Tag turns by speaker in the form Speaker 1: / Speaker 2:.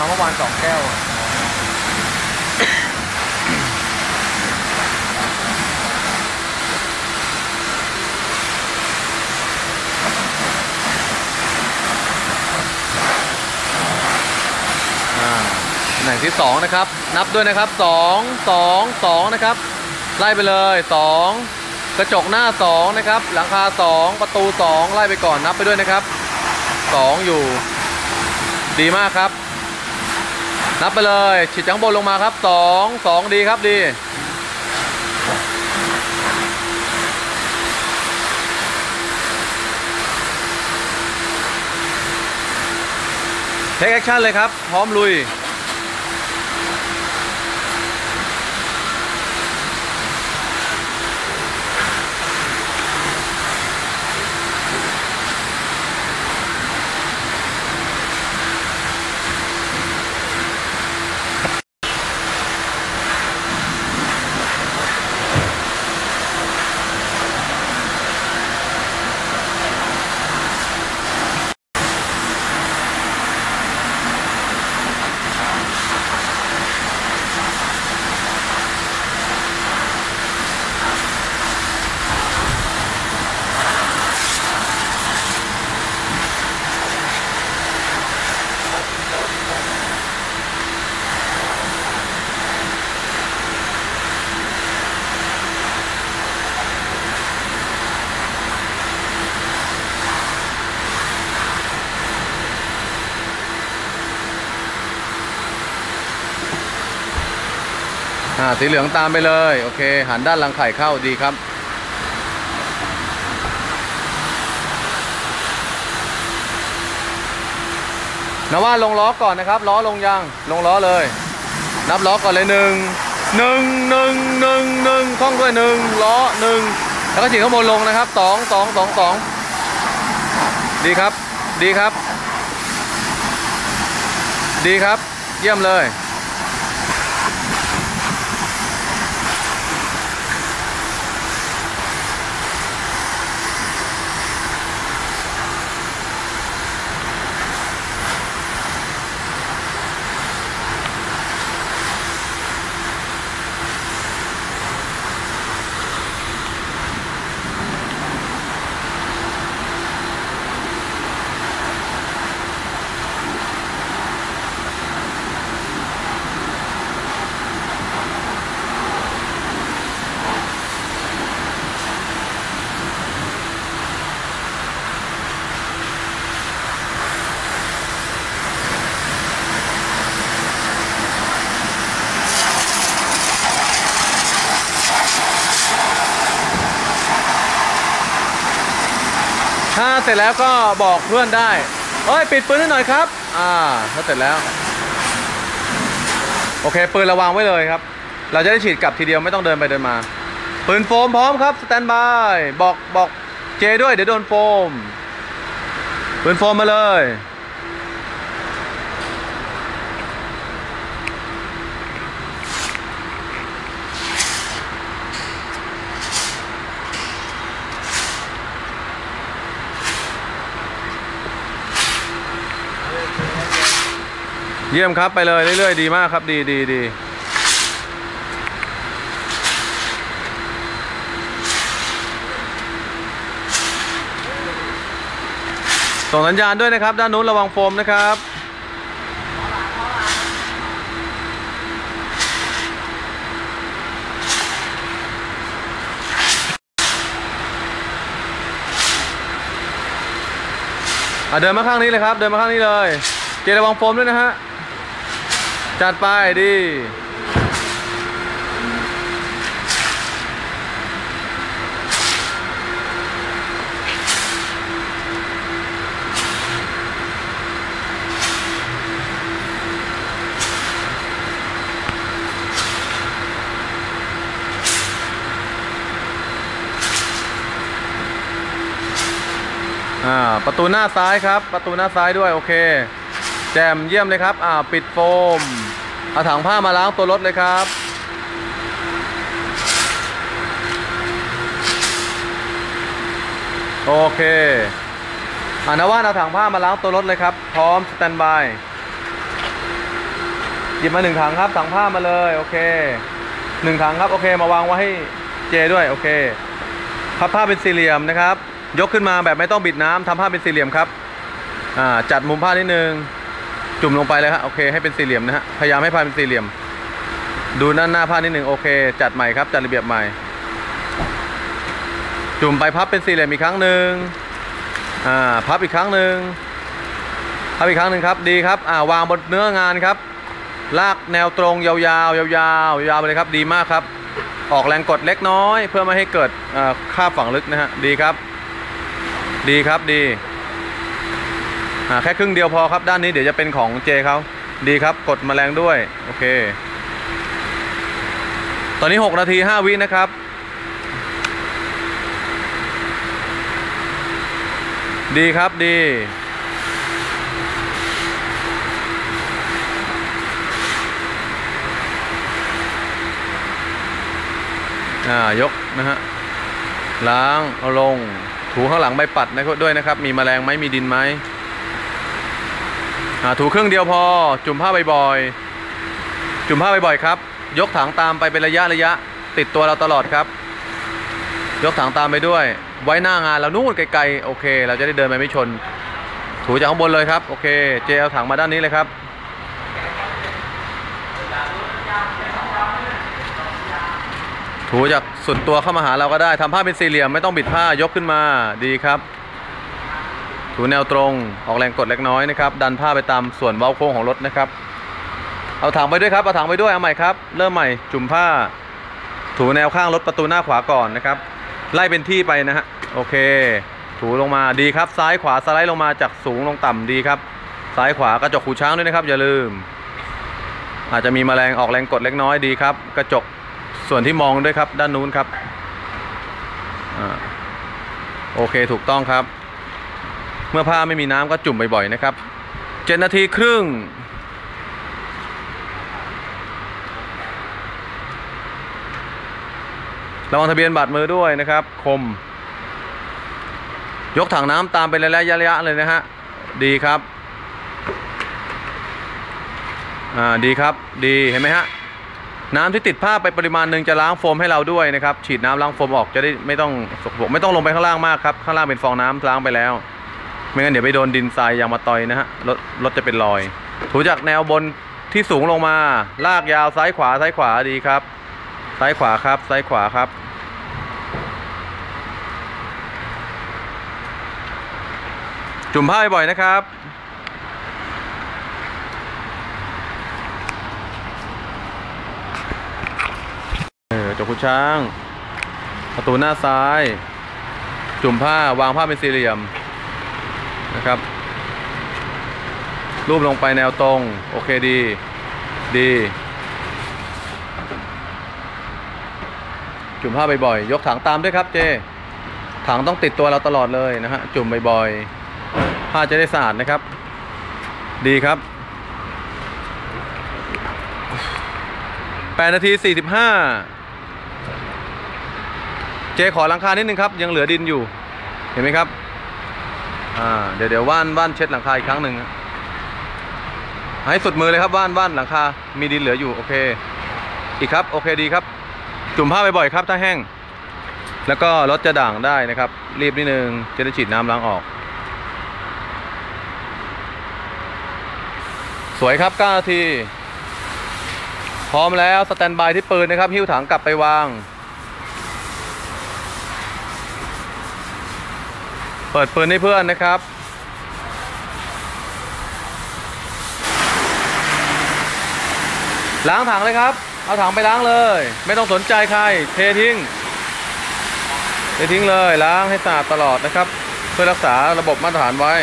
Speaker 1: มาเมื่อวานสองแก้วอ่าตำแหน่งที่สองนะครับ นับด้วยนะครับสองสองสองนะครับ ไล่ไปเลยสองกระจกหน้าสองนะครับ หลังคาสองประตูสองไล่ไปก่อนนับไปด้วยนะครับสองอยู่ ดีมากครับ นับไปเลยฉีดจังบนลงมาครับสองสองดีครับดี เทคแอคชั่นเลยครับ พร้อมลุย สีเหลืองตามไปเลย โอเค หันด้านหลังไข่เข้าดีครับ นว่าลงล้อก่อนนะครับ ล้อลงยังลงล้อเลย นับล้อก่อนเลยหนึ่งหนึ่งหนึ่งหนึ่งหนึ่งคล่องด้วยหนึ่งล้อหนึ่งแล้วก็ฉีดข้างบนลงนะครับสองสองสองสองดีครับ ดีครับ ดีครับ เยี่ยมเลย เสร็จแล้วก็บอกเพื่อนได้เฮ้ยปิดปืนให้หน่อยครับ อ่าถ้าเสร็จแล้ว โอเคปืนระวังไว้เลยครับ เราจะได้ฉีดกลับทีเดียวไม่ต้องเดินไปเดินมา ปืนโฟมพร้อมครับสแตนบายบอกบอกเจด้วยเดี๋ยวโดนโฟมปืนโฟมมาเลย เยี่ยมครับไปเลยเรื่อยๆดีมากครับดีดีดีส่งสัญญาณด้วยนะครับ ด้านนู้นระวังโฟมนะครับอะเดินมาข้างนี้เลยครับ เดินมาข้างนี้เลย เจระวังโฟมด้วยนะฮะ จัดไปดีอ่าประตูหน้าซ้ายครับ ประตูหน้าซ้ายด้วย โอเค แจมเยี่ยมเลยครับ อ่า ปิดโฟม เอาถังผ้ามาล้างตัวรถเลยครับ โอเคอานะว่าเอาถังผ้ามาล้างตัวรถเลยครับ พร้อมสแตนบายหยิบมาหนึ่งถังครับถังผ้ามาเลยโอเคหนึ่งถังครับโอเคมาวางไว้ให้เจด้วยโอเคพับผ้าเป็นสี่เหลี่ยมนะครับ ยกขึ้นมาแบบไม่ต้องบิดน้ำทำผ้าเป็นสี่เหลี่ยมครับอ่าจัดมุมผ้านิดนึง จุ่มลงไปเลยฮะโอเคให้เป็นสี่เหลี่ยมนะฮะพยายามให้ผ้าเป็นสี่เหลี่ยม ดูด้านหน้าผ้านิดหนึ่งโอเค จัดใหม่ครับ จัดระเบียบใหม่ จุ่มไปพับเป็นสี่เหลี่ยมอีกครั้งหนึ่งอ่าพับอีกครั้งหนึ่งพับอีกครั้งหนึ่งครับดีครับอ่าวางบนเนื้องานครับ ลากแนวตรงยาวๆยาวๆยาวๆยาวไปเลยครับ ดีมากครับ ออกแรงกดเล็กน้อย เพื่อไม่ให้เกิดอ่อค่าบฝังลึกนะฮะดีครับ ดีครับดี แค่ครึ่งเดียวพอครับด้านนี้เดี๋ยวจะเป็นของเจเขาดีครับกดแมลงด้วย โอเค ตอนนี้ 6 นาที 5 วินะครับ ดีครับดี อ่า ยกนะฮะ ล้าง เอาลง ถูข้างหลังใบปัดนะครับด้วยนะครับ มีแมลงไหมมีดินไหม ถูเครื่องเดียวพอ จุ่มผ้าบ่อยๆ จุ่มผ้าบ่อยๆครับ ยกถังตามไปเป็นระยะระยะ ติดตัวเราตลอดครับ ยกถังตามไปด้วย ไว้หน้างานเรานู่นไกลๆ โอเค เราจะได้เดินไปไม่ชน ถูจากข้างบนเลยครับ โอเค เจเอาถังมาด้านนี้เลยครับถูจากสุดตัวเข้ามาหาเราก็ได้ทำผ้าเป็นสี่เหลี่ยมไม่ต้องบิดผ้ายกขึ้นมาดีครับ ถูแนวตรง ออกแรงกดเล็กน้อยนะครับ ดันผ้าไปตามส่วนเว้าโค้งของรถนะครับ เอาถังไปด้วยครับ เอาถังไปด้วยเอาใหม่ครับ เริ่มใหม่ จุ่มผ้า ถูแนวข้างรถประตูหน้าขวาก่อนนะครับ ไล่เป็นที่ไปนะฮะ โอเค ถูลงมา ดีครับ ซ้ายขวาสไลด์ลงมาจากสูงลงต่ำดีครับ ซ้ายขวากระจกหูช้างด้วยนะครับ อย่าลืม อาจจะมีแมลงออกแรงกดเล็กน้อยดีครับ กระจกส่วนที่มองด้วยครับ ด้านนู้นครับอโอเค ถูกต้องครับ เมื่อผ้าไม่มีน้ำก็จุ่มบ่อยๆนะครับเจ็ดนาทีครึ่ง ระวังทะเบียนบัตรมือด้วยนะครับ คม ยกถังน้ำตามไประยะระยะเลยนะฮะ ดีครับ อ่า ดีครับ ดีเห็นไหมฮะ น้ำที่ติดผ้าไปปริมาณหนึ่งจะล้างโฟมให้เราด้วยนะครับ ฉีดน้ำล้างโฟมออกจะได้ไม่ต้องสกปรกไม่ต้องลงไปข้างล่างมากครับ ข้างล่างเป็นฟองน้ำล้างไปแล้ว ไม่งั้นเดี๋ยวไปโดนดินทรายยางมาตอยนะฮะรถรถจะเป็นรอย ถูจากแนวบนที่สูงลงมา ลากยาวซ้ายขวาซ้ายขวาดีครับ ซ้ายขวาครับ ซ้ายขวาครับ จุ่มผ้าบ่อยนะครับเออจกคุณช้าง ประตูหน้าซ้าย จุ่มผ้าวางผ้าเป็นสี่เหลี่ยม นะครับ รูปลงไปแนวตรง โอเคดี ดี จุ่มผ้าบ่อยๆ ยกถังตามด้วยครับเจ ถังต้องติดตัวเราตลอดเลยนะฮะ จุ่มบ่อยๆ ผ้าจะได้สะอาดนะครับ ดีครับ8นาที 45 เจขอลังคานิดนึงครับ ยังเหลือดินอยู่ เห็นไหมครับ อ่าเดี๋ยวเดี๋ยวว่านว่านเช็ดหลังคาอีกครั้งหนึ่งให้สุดมือเลยครับว่านว่านหลังคา มีดินเหลืออยู่โอเค อีกครับโอเคดีครับ จุ่มผ้าบ่อยๆครับ ถ้าแห้ง แล้วก็รถจะด่างได้นะครับ รีบนิดนึงจะได้ฉีดน้ำล้างออก สวยครับ9นาทีพร้อมแล้วสแตนบายที่ปืนนะครับ หิ้วถังกลับไปวาง เปิดปืนให้เพื่อนนะครับ ล้างถังเลยครับ เอาถังไปล้างเลย ไม่ต้องสนใจใคร เททิ้ง เททิ้งเลย ล้างให้สะอาดตลอดนะครับ เพื่อรักษาระบบมาตรฐานไว้